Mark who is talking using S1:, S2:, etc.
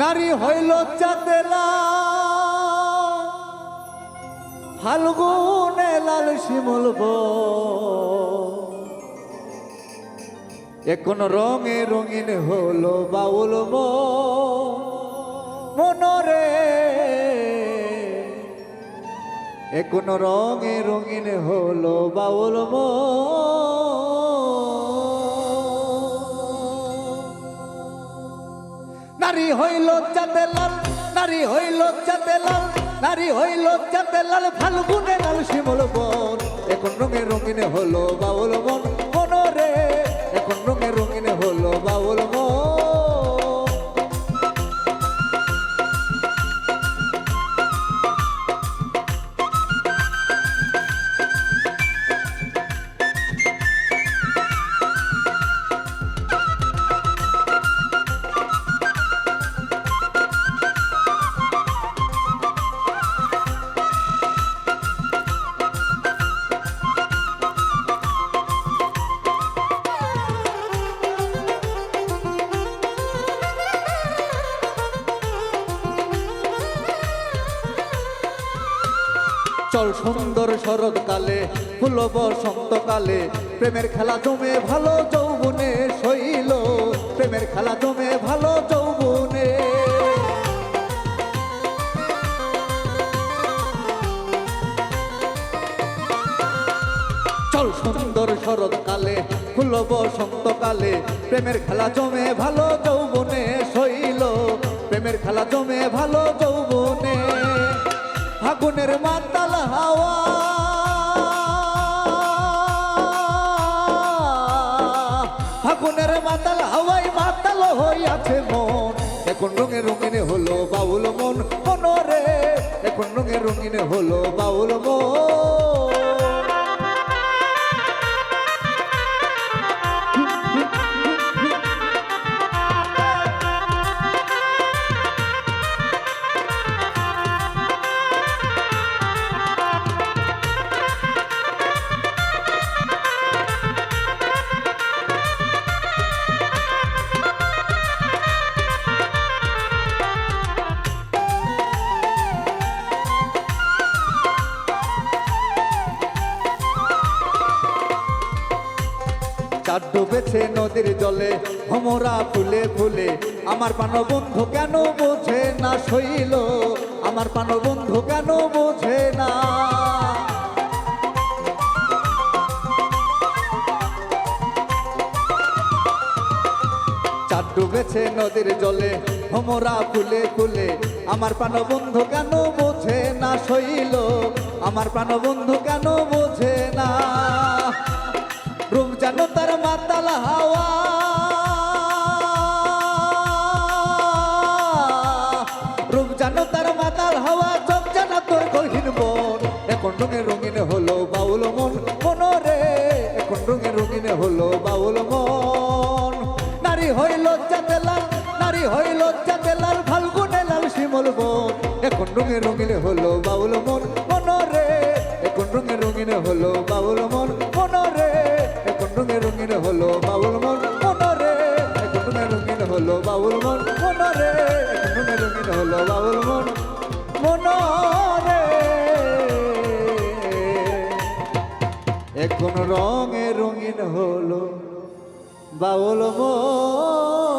S1: নারী হইল চাতেলা ফাল্গুনে লাল শিমুল এখন রঙে রঙিন হলো বাউল মন। মনরে এখন রঙে রঙিন হলো বাউল মন। হইল চাতে লাল, নারী হইল চাতে লাল, নারী হইল চাতে লাল, ফাল্গুনে লাল শিমল বন। এখন রঙে রঙিনে হলো বাউল মন, মনরে। এখন রঙে রঙিনে হলো বাউল মন। চল সুন্দর শরৎকালে ফুল বসন্তকালে প্রেমের খেলা জমে ভালো যৌবনে শৈল প্রেমের খেলা জমে ভালো যৌবনে। চল সুন্দর শরৎকালে ফুল বসন্তকালে প্রেমের খেলা জমে ভালো যৌবনে শৈল প্রেমের খেলা জমে ভালো যৌবনে। ফাগুনের মাতাল হাওয়া। ফাগুনের মাতাল হাওয়াই মাতাল হইয়াছে মন। এখন রঙে রঙিনে হলো বাউল মন, মনরে। এখন রঙে রঙিনে হলো বাউল মন। চার ডুবেছে নদীর জলে, ভমরা ফুলে ফুলে। আমার বন্ধু কেন বোঝে না শৈল? আমার বন্ধু কেন বোঝে না? ডুবেছে নদীর জলে, ভমরা ফুলে ফুলে। আমার বন্ধু কেন বোঝে না শৈল? আমার বন্ধু কেন বোঝে না? যেন তার মাতাল হাওয়া। রূপ যেন তার মাতাল হাওয়া, চোখ যেন তোর গহীন মন। এখন রঙে রঙিন হলো বাউল মন মনরে এখন রঙে রঙিন হলো বাউল মন। নারী হইল যাতে লাল নারী হইল যাতে লাল ফাল্গুনে লাল শিমল বন। এখন রঙে রঙিন হলো বাউল মন। রঙিন হলো বাউল মন মনরে এখন রঙে রঙিন হলো বাউল মন মনরে এখন রঙে রঙিন হলো বাউল মন মনরে এখন রঙে রঙিন হলো বাউল মন।